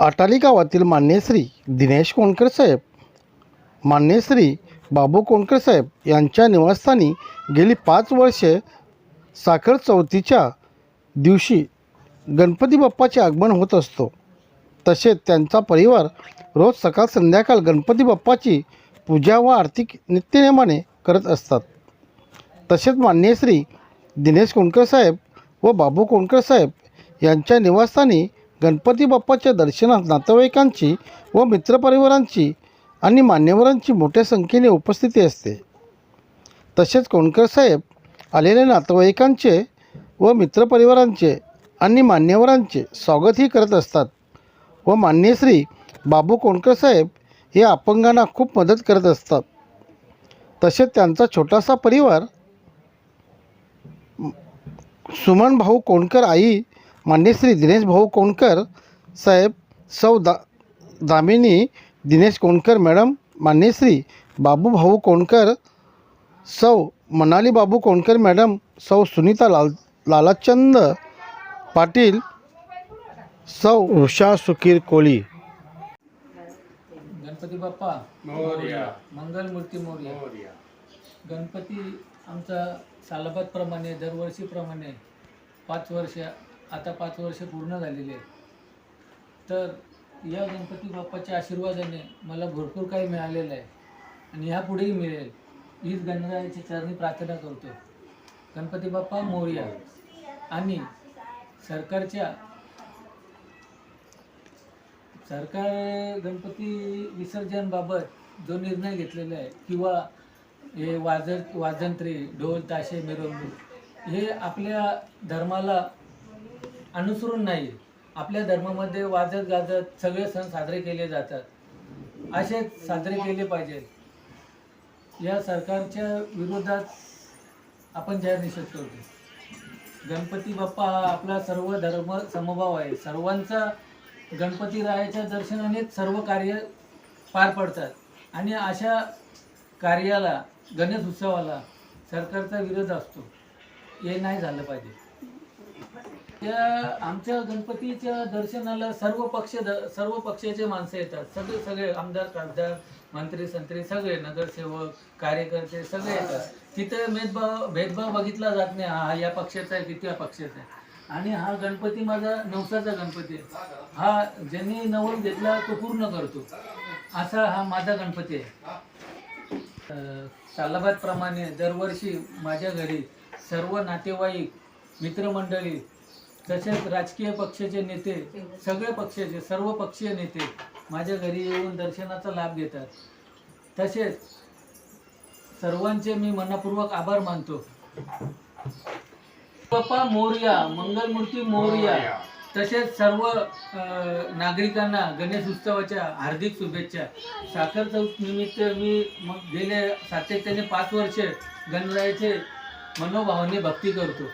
आटाली गावातील मान्यश्री दिनेश कोणकर साहेब मान्यश्री बाबू कोणकर साहेब यांच्या निवासस्थानी गेली पाच वर्षे साखर चौथीच्या दिवशी गणपती बाप्पाचे आगमन होत असतो. तसेच त्यांचा परिवार रोज सकाळ संध्याकाळ गणपती बाप्पाची पूजा व आरती नित्यनेमाने करत असतात. तसेच मान्यश्री दिनेश कोणकर साहेब व बाबू कोणकर साहेब यांच्या निवासस्थानी गणपती बाप्पाच्या दर्शनात नातेवाईकांची व मित्रपरिवारांची आणि मान्यवरांची मोठ्या संख्येने उपस्थिती असते. तसेच कोणकर साहेब आलेल्या नातेवाईकांचे व मित्रपरिवारांचे आणि मान्यवरांचे स्वागतही करत असतात व मान्यश्री बाबू कोणकर साहेब हे अपंगांना खूप मदत करत असतात. तसेच त्यांचा छोटासा परिवार सुमन भाऊ कोणकर आई मान्यश्री दिनेश भाऊ कोणकर साहेब सौ दा दामिनी दिनेश कोणकर मॅडम मान्यश्री बाबू भाऊ कोणकर सौ मनाली बाबू कोणकर मॅडम सौ सुनीता लाल लालाचंद पाटील सौ उषा सुकीर कोळी. गणपती बाप्पा. मोरया. मंगलमूर्ती मोरया. गणपती आमचा सालाबादप्रमाणे दरवर्षीप्रमाणे पाच वर्ष आता पाच वर्ष पूर्ण झालेले आहेत. तर या गणपती बाप्पाच्या आशीर्वादाने मला भरपूर काही मिळालेलं आहे आणि ह्यापुढेही मिळेल हीच गणरायाची चरणी प्रार्थना करतो गणपती बाप्पा मोर्या आणि सरकारच्या सरकार गणपती विसर्जनबाबत जो निर्णय घेतलेला आहे किंवा हे वाजत वाजंत्री ढोल ताशे मिरवणूक हे आपल्या धर्माला अनुसरून नाही. आपल्या धर्मामध्ये वाजत गाजत सगळे सण साजरे केले जातात. असेच साजरे केले पाहिजेत या सरकारच्या विरोधात आपण जाहीर निषेध करतो. गणपती बाप्पा हा आपला सर्व धर्म समभाव आहे. सर्वांचा गणपती रायाच्या दर्शनानेच सर्व कार्य पार पडतात. आणि अशा कार्याला गणेश उत्सवाला सरकारचा विरोध असतो. हे नाही झालं पाहिजे. त्या आमच्या गणपतीच्या दर्शनाला सर्व पक्ष सर्व पक्षाचे माणसं येतात. सगळे सगळे आमदार खासदार मंत्री संत्री सगळे नगरसेवक कार्यकर्ते सगळे येतात. तिथे भेदभाव भेदभाव बघितला जात नाही. हा या पक्षाचा आहे की त्या पक्षाचा आहे. आणि हा गणपती माझा नवसाचा गणपती आहे. हा ज्यांनी नवल घेतला तो पूर्ण करतो. असा हा माझा गणपती आहे. अं, सालाबादप्रमाणे दरवर्षी माझ्या घरी सर्व नातेवाईक मित्रमंडळी तसेच राजकीय पक्षाचे नेते सगळे पक्षाचे सर्व पक्षीय नेते माझ्या घरी येऊन दर्शनाचा लाभ घेतात. तसेच सर्वांचे मी मनापूर्वक आभार मानतो. बाप्पा मोर्या मंगलमूर्ती मोर्या तसेच सर्व अं, नागरिकांना गणेश उत्सवाच्या हार्दिक शुभेच्छा. साखर चौथ निमित्त मी मग गेले सातत्याने पाच वर्ष गणरायाचे मनोभावाने भक्ती करतो.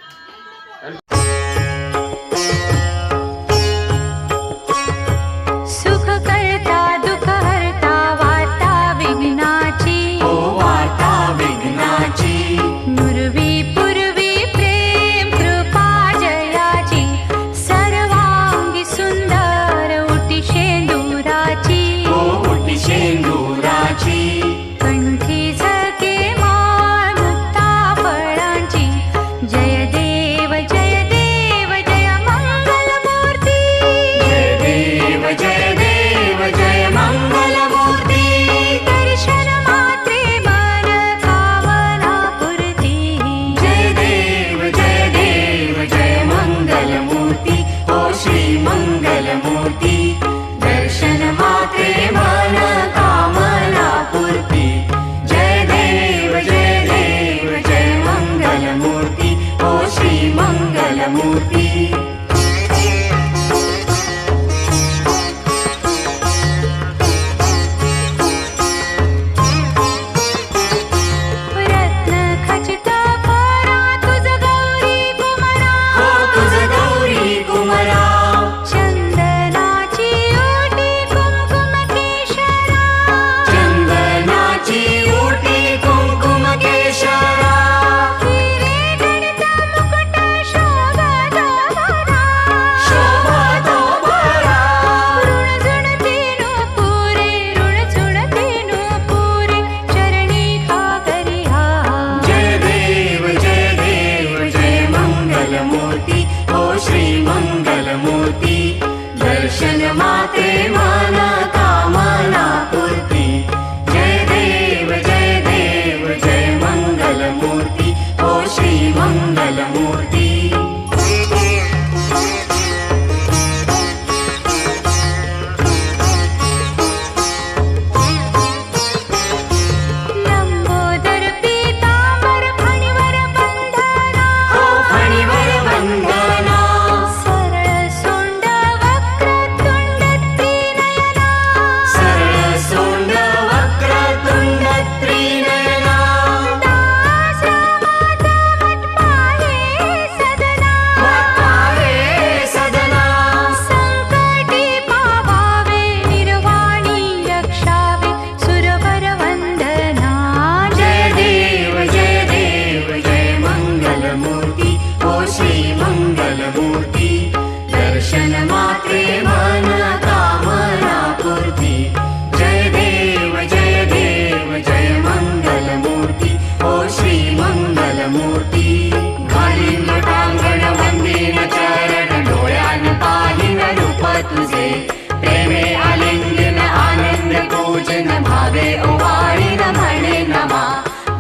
पूजन भावे ओवाळीन नमा।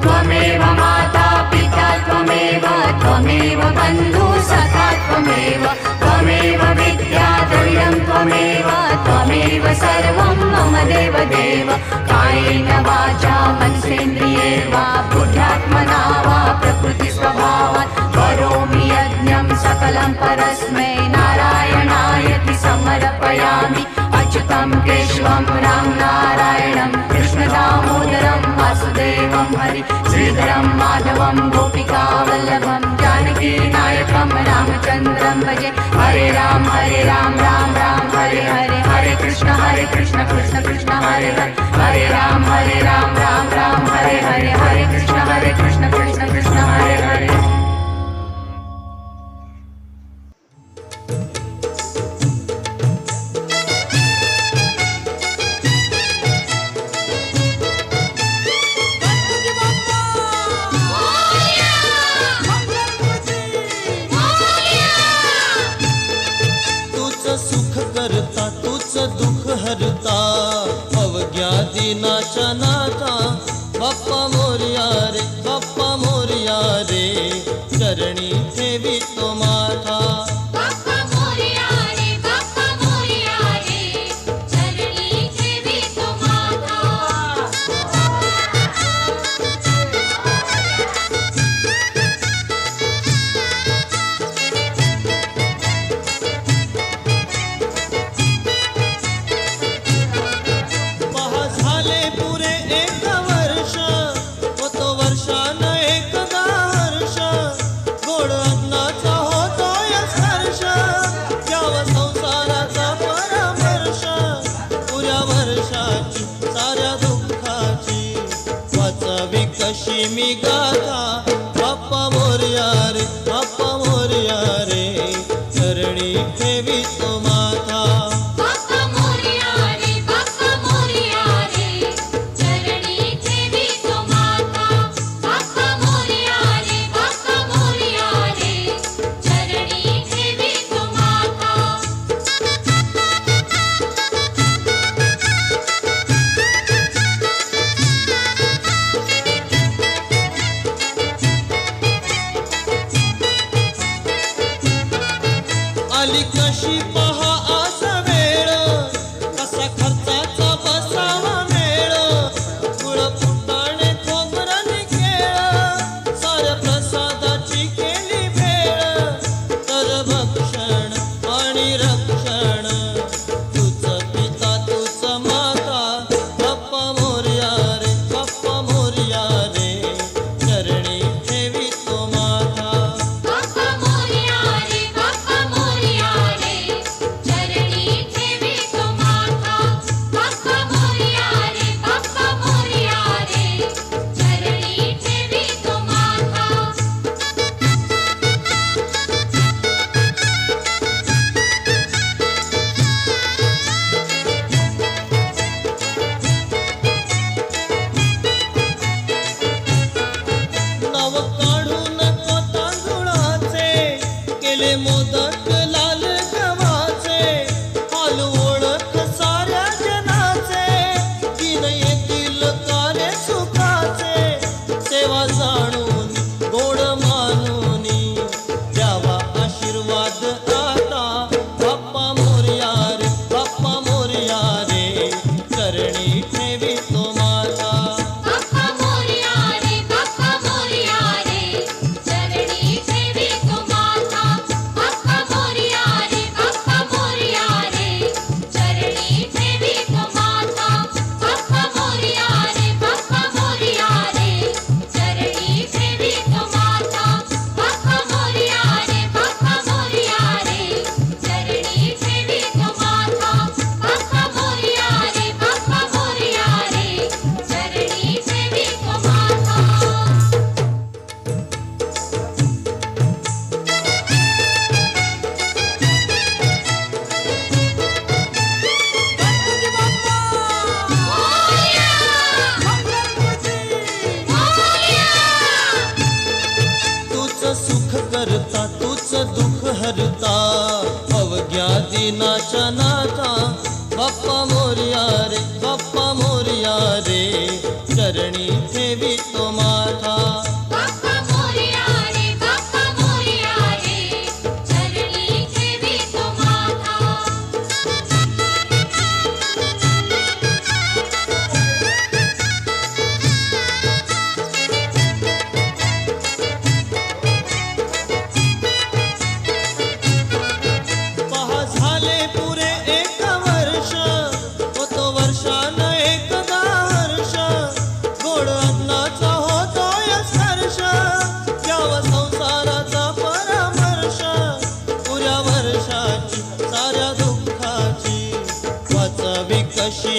त्वमेव माता पिता त्वमेव त्वमेव बन्धु सखा त्वमेव त्वमेव विद्या दैवं त्वमेव त्वमेव सर्वं मम देव देव कायेन वाचा मनसेन्द्रिये वा बुद्ध्यात्मना वा प्रकृतिस्वभावात्। करोमि यज्ञं सकलं परस्मै नारायणायति समर्पयामि। अच्युतं केशवं वासुदेवं हरि श्रीधरं माधवं गोपिकावल्लभं जानकीनायकं रामचन्द्रं भजे। हरे राम हरे राम राम राम हरे हरे हरे कृष्ण हरे कृष्ण कृष्ण कृष्ण हरे हरे। हरे राम हरे राम राम राम हरे हरे हरे कृष्ण। अवघ्या दिनाच्या मी गाथा बाप्पा मोर्या रे बाप्पा मोर्या रे चरणी ठेवितो. she हरता अवघ्या दिनाच्या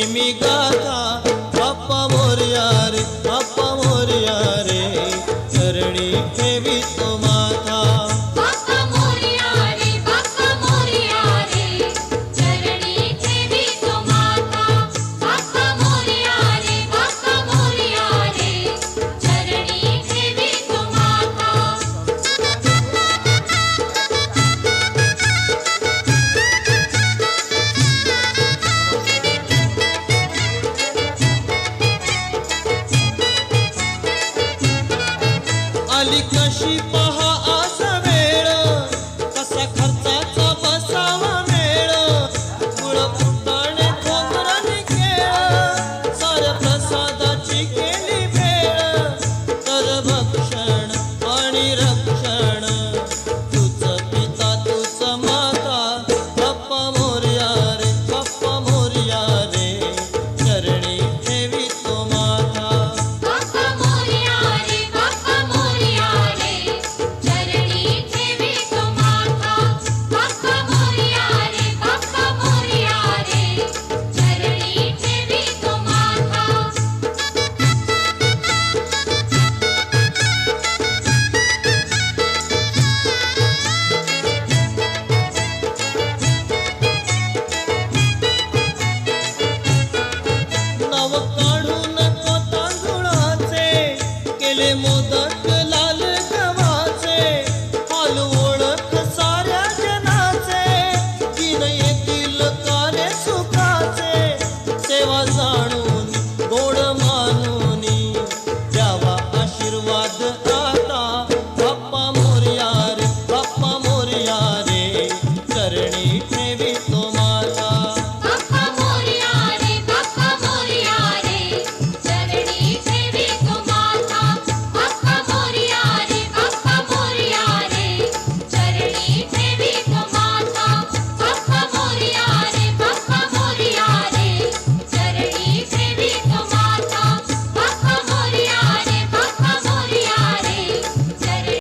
मी गाथा आप्पा मोर्या रे आप्पा मोर्या रे चरणी ठेवी keep on.